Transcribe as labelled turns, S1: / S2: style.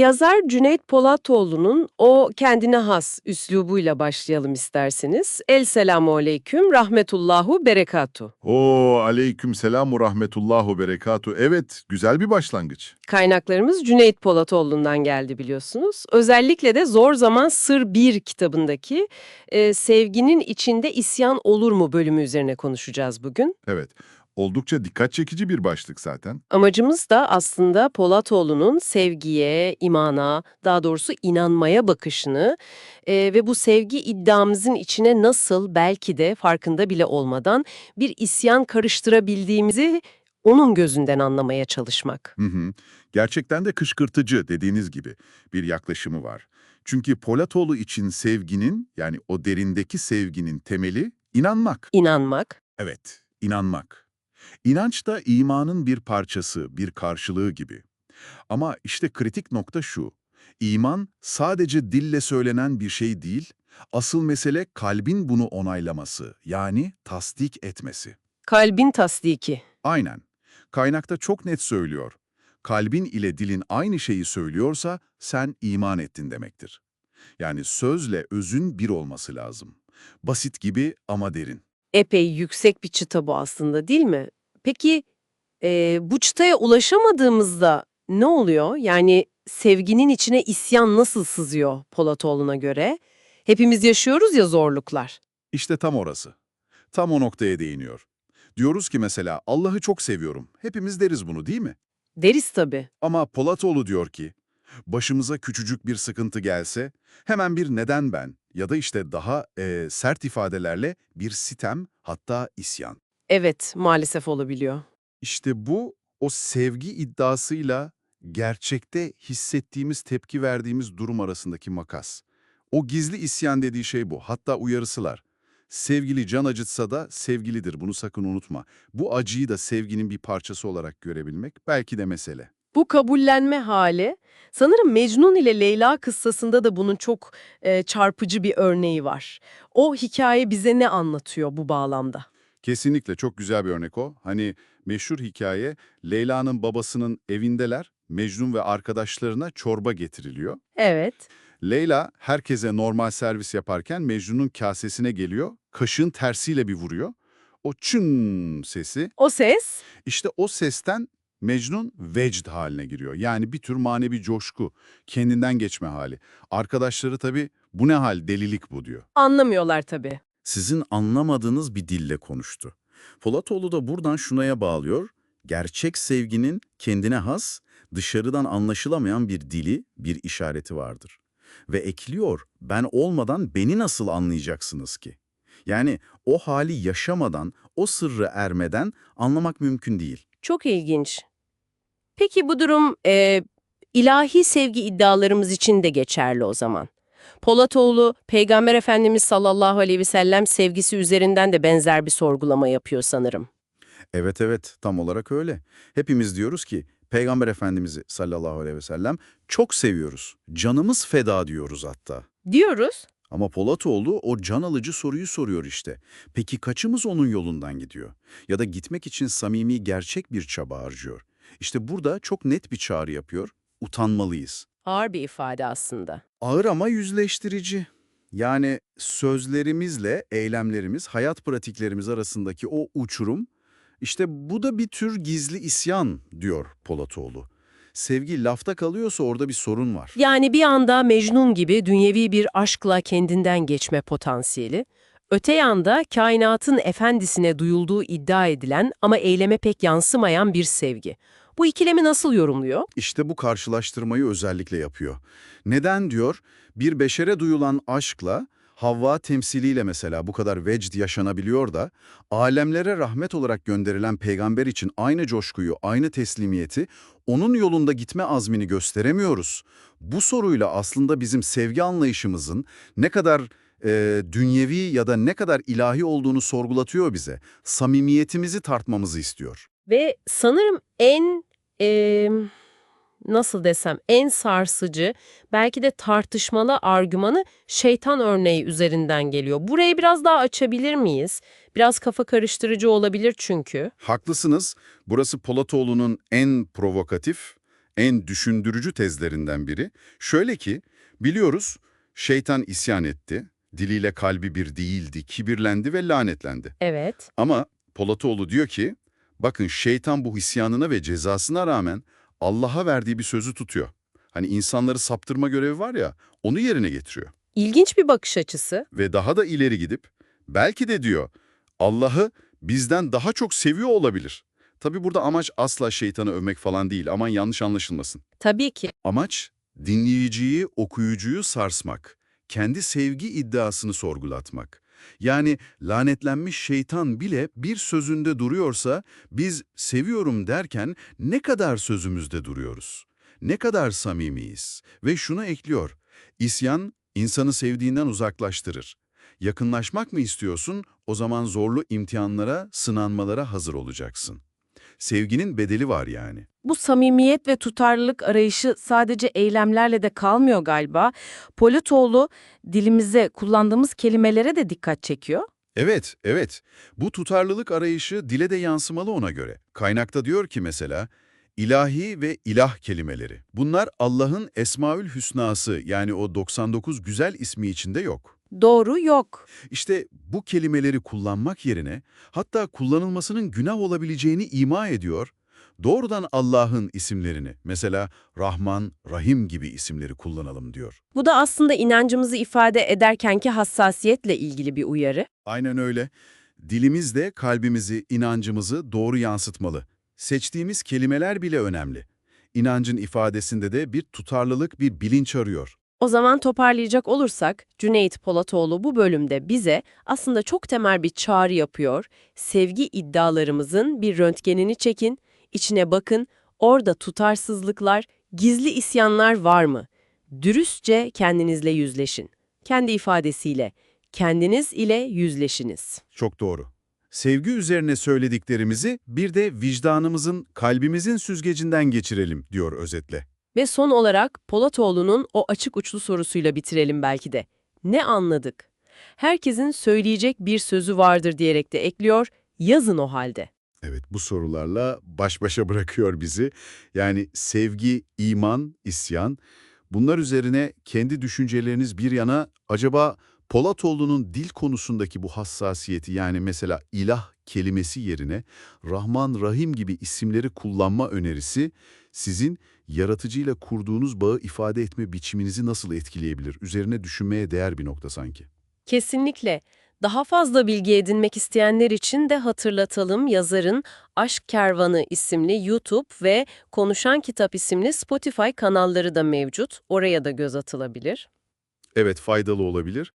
S1: Yazar Cüneyt Polatoğlu'nun o kendine has üslubuyla başlayalım isterseniz. El selamu aleyküm, rahmetullahu berekatu.
S2: Oo aleyküm selamu rahmetullahu berekatu. Evet, güzel bir başlangıç.
S1: Kaynaklarımız Cüneyt Polatoğlu'ndan geldi biliyorsunuz. Özellikle de Zor Zaman Sır 1 kitabındaki e, Sevginin içinde isyan olur mu bölümü üzerine konuşacağız bugün.
S2: Evet, oldukça dikkat çekici bir başlık zaten.
S1: Amacımız da aslında Polatoğlu'nun sevgiye, imana, daha doğrusu inanmaya bakışını e, ve bu sevgi iddiamızın içine nasıl belki de farkında bile olmadan bir isyan karıştırabildiğimizi onun gözünden anlamaya çalışmak.
S2: Hı hı. Gerçekten de kışkırtıcı dediğiniz gibi bir yaklaşımı var. Çünkü Polatoğlu için sevginin, yani o derindeki sevginin temeli inanmak.
S1: İnanmak,
S2: Evet, inanmak. İnanç da imanın bir parçası, bir karşılığı gibi. Ama işte kritik nokta şu. İman sadece dille söylenen bir şey değil, asıl mesele kalbin bunu onaylaması, yani tasdik etmesi.
S1: kalbin tasdiki.
S2: Aynen. Kaynakta çok net söylüyor. Kalbin ile dilin aynı şeyi söylüyorsa sen iman ettin demektir. Yani sözle özün bir olması lazım. Basit gibi ama derin.
S1: Epey yüksek bir çıta bu aslında değil mi? Peki e, bu çıtaya ulaşamadığımızda ne oluyor? Yani sevginin içine isyan nasıl sızıyor Polatoğlu'na göre? Hepimiz yaşıyoruz ya zorluklar.
S2: İşte tam orası. Tam o noktaya değiniyor. Diyoruz ki mesela Allah'ı çok seviyorum. Hepimiz deriz bunu değil mi?
S1: Deriz tabii.
S2: Ama Polatoğlu diyor ki, başımıza küçücük bir sıkıntı gelse hemen bir neden ben ya da işte daha eee, sert ifadelerle bir sitem hatta isyan.
S1: Evet, maalesef olabiliyor.
S2: İşte bu o sevgi iddiasıyla gerçekte hissettiğimiz tepki verdiğimiz durum arasındaki makas. O gizli isyan dediği şey bu. Hatta uyarısılar. Sevgili can acıtsa da sevgilidir bunu sakın unutma. Bu acıyı da sevginin bir parçası olarak görebilmek belki de mesele.
S1: Bu kabullenme hali, sanırım Mecnun ile Leyla kıssasında da bunun çok e, çarpıcı bir örneği var. O hikaye bize ne anlatıyor bu bağlamda?
S2: Kesinlikle çok güzel bir örnek o. Hani meşhur hikaye Leyla'nın babasının evindeler. Mecnun ve arkadaşlarına çorba getiriliyor.
S1: Evet.
S2: Leyla herkese normal servis yaparken Mecnun'un kasesine geliyor, kaşığın tersiyle bir vuruyor. O çın sesi,
S1: O ses
S2: işte o sesten Mecnun vecd haline giriyor. Yani bir tür manevi coşku, kendinden geçme hali. Arkadaşları tabii bu ne hal, delilik bu diyor.
S1: anlamıyorlar tabii.
S3: Sizin anlamadığınız bir dille konuştu. Polatoğlu da buradan şunaya bağlıyor, gerçek sevginin kendine has, dışarıdan anlaşılamayan bir dili, bir işareti vardır. Ve ekliyor, ben olmadan beni nasıl anlayacaksınız ki? Yani o hali yaşamadan, o sırrı ermeden anlamak mümkün değil.
S1: Çok ilginç. Peki bu durum e, ilahi sevgi iddialarımız için de geçerli o zaman. Polatoğlu, Peygamber Efendimiz sallallahu aleyhi ve sellem sevgisi üzerinden de benzer bir sorgulama yapıyor sanırım.
S3: Evet evet tam olarak öyle. Hepimiz diyoruz ki Peygamber Efendimiz'i sallallahu aleyhi ve sellem çok seviyoruz. Canımız feda diyoruz hatta.
S1: Diyoruz.
S3: Ama Polatoğlu o can alıcı soruyu soruyor işte. Peki kaçımız onun yolundan gidiyor? Ya da gitmek için samimi gerçek bir çaba harcıyor? İşte burada çok net bir çağrı yapıyor. Utanmalıyız.
S1: Ağır bir ifade aslında.
S3: Ağır ama yüzleştirici. Yani sözlerimizle eylemlerimiz, hayat pratiklerimiz arasındaki o uçurum, işte bu da bir tür gizli isyan diyor Polatoğlu. Sevgi lafta kalıyorsa orada bir sorun var.
S1: Yani bir anda Mecnun gibi dünyevi bir aşkla kendinden geçme potansiyeli, öte yanda kainatın efendisine duyulduğu iddia edilen ama eyleme pek yansımayan bir sevgi. Bu ikilemi nasıl yorumluyor?
S3: İşte bu karşılaştırmayı özellikle yapıyor. Neden diyor? Bir beşere duyulan aşkla Havva temsiliyle mesela bu kadar vecd yaşanabiliyor da alemlere rahmet olarak gönderilen peygamber için aynı coşkuyu, aynı teslimiyeti, onun yolunda gitme azmini gösteremiyoruz. Bu soruyla aslında bizim sevgi anlayışımızın ne kadar e, dünyevi ya da ne kadar ilahi olduğunu sorgulatıyor bize. Samimiyetimizi tartmamızı istiyor.
S1: Ve sanırım en eee, nasıl desem en sarsıcı belki de tartışmalı argümanı şeytan örneği üzerinden geliyor. Burayı biraz daha açabilir miyiz? Biraz kafa karıştırıcı olabilir çünkü.
S3: Haklısınız. Burası Polatoğlu'nun en provokatif, en düşündürücü tezlerinden biri. Şöyle ki, biliyoruz şeytan isyan etti, diliyle kalbi bir değildi, kibirlendi ve lanetlendi.
S1: Evet.
S3: Ama Polatoğlu diyor ki, bakın şeytan bu isyanına ve cezasına rağmen Allah'a verdiği bir sözü tutuyor. Hani insanları saptırma görevi var ya, onu yerine getiriyor.
S1: İlginç bir bakış açısı.
S3: Ve daha da ileri gidip, belki de diyor, Allah'ı bizden daha çok seviyor olabilir. Tabi burada amaç asla şeytanı övmek falan değil, aman yanlış anlaşılmasın.
S1: Tabii ki.
S3: Amaç dinleyiciyi, okuyucuyu sarsmak, kendi sevgi iddiasını sorgulatmak. Yani lanetlenmiş şeytan bile bir sözünde duruyorsa biz seviyorum derken ne kadar sözümüzde duruyoruz? Ne kadar samimiyiz? Ve şunu ekliyor, isyan insanı sevdiğinden uzaklaştırır. Yakınlaşmak mı istiyorsun? O zaman zorlu imtihanlara, sınanmalara hazır olacaksın. Sevginin bedeli var yani.
S4: Bu samimiyet ve tutarlılık arayışı sadece eylemlerle de kalmıyor galiba. Politoğlu dilimize kullandığımız kelimelere de dikkat çekiyor.
S3: Evet, evet. Bu tutarlılık arayışı dile de yansımalı ona göre. Kaynakta diyor ki mesela, ilahi ve ilah kelimeleri. Bunlar Allah'ın Esmaül Hüsnası yani o 99 güzel ismi içinde yok.
S4: Doğru yok.
S3: İşte bu kelimeleri kullanmak yerine hatta kullanılmasının günah olabileceğini ima ediyor. Doğrudan Allah'ın isimlerini mesela Rahman, Rahim gibi isimleri kullanalım diyor.
S1: Bu da aslında inancımızı ifade ederkenki hassasiyetle ilgili bir uyarı.
S3: Aynen öyle. Dilimiz de kalbimizi, inancımızı doğru yansıtmalı. Seçtiğimiz kelimeler bile önemli. İnancın ifadesinde de bir tutarlılık, bir bilinç arıyor.
S1: O zaman toparlayacak olursak Cüneyt Polatoğlu bu bölümde bize aslında çok temel bir çağrı yapıyor. Sevgi iddialarımızın bir röntgenini çekin, içine bakın, orada tutarsızlıklar, gizli isyanlar var mı? Dürüstçe kendinizle yüzleşin. Kendi ifadesiyle, kendiniz ile yüzleşiniz.
S3: Çok doğru. Sevgi üzerine söylediklerimizi bir de vicdanımızın, kalbimizin süzgecinden geçirelim diyor özetle.
S1: Ve son olarak Polatoğlu'nun o açık uçlu sorusuyla bitirelim belki de. Ne anladık? Herkesin söyleyecek bir sözü vardır diyerek de ekliyor, yazın o halde.
S3: Evet, bu sorularla baş başa bırakıyor bizi. Yani sevgi, iman, isyan. Bunlar üzerine kendi düşünceleriniz bir yana acaba Polatoğlu'nun dil konusundaki bu hassasiyeti yani mesela ilah kelimesi yerine Rahman, Rahim gibi isimleri kullanma önerisi sizin yaratıcıyla kurduğunuz bağı ifade etme biçiminizi nasıl etkileyebilir? Üzerine düşünmeye değer bir nokta sanki.
S1: Kesinlikle. Daha fazla bilgi edinmek isteyenler için de hatırlatalım yazarın Aşk Kervanı isimli YouTube ve Konuşan Kitap isimli Spotify kanalları da mevcut. Oraya da göz atılabilir.
S3: Evet, faydalı olabilir.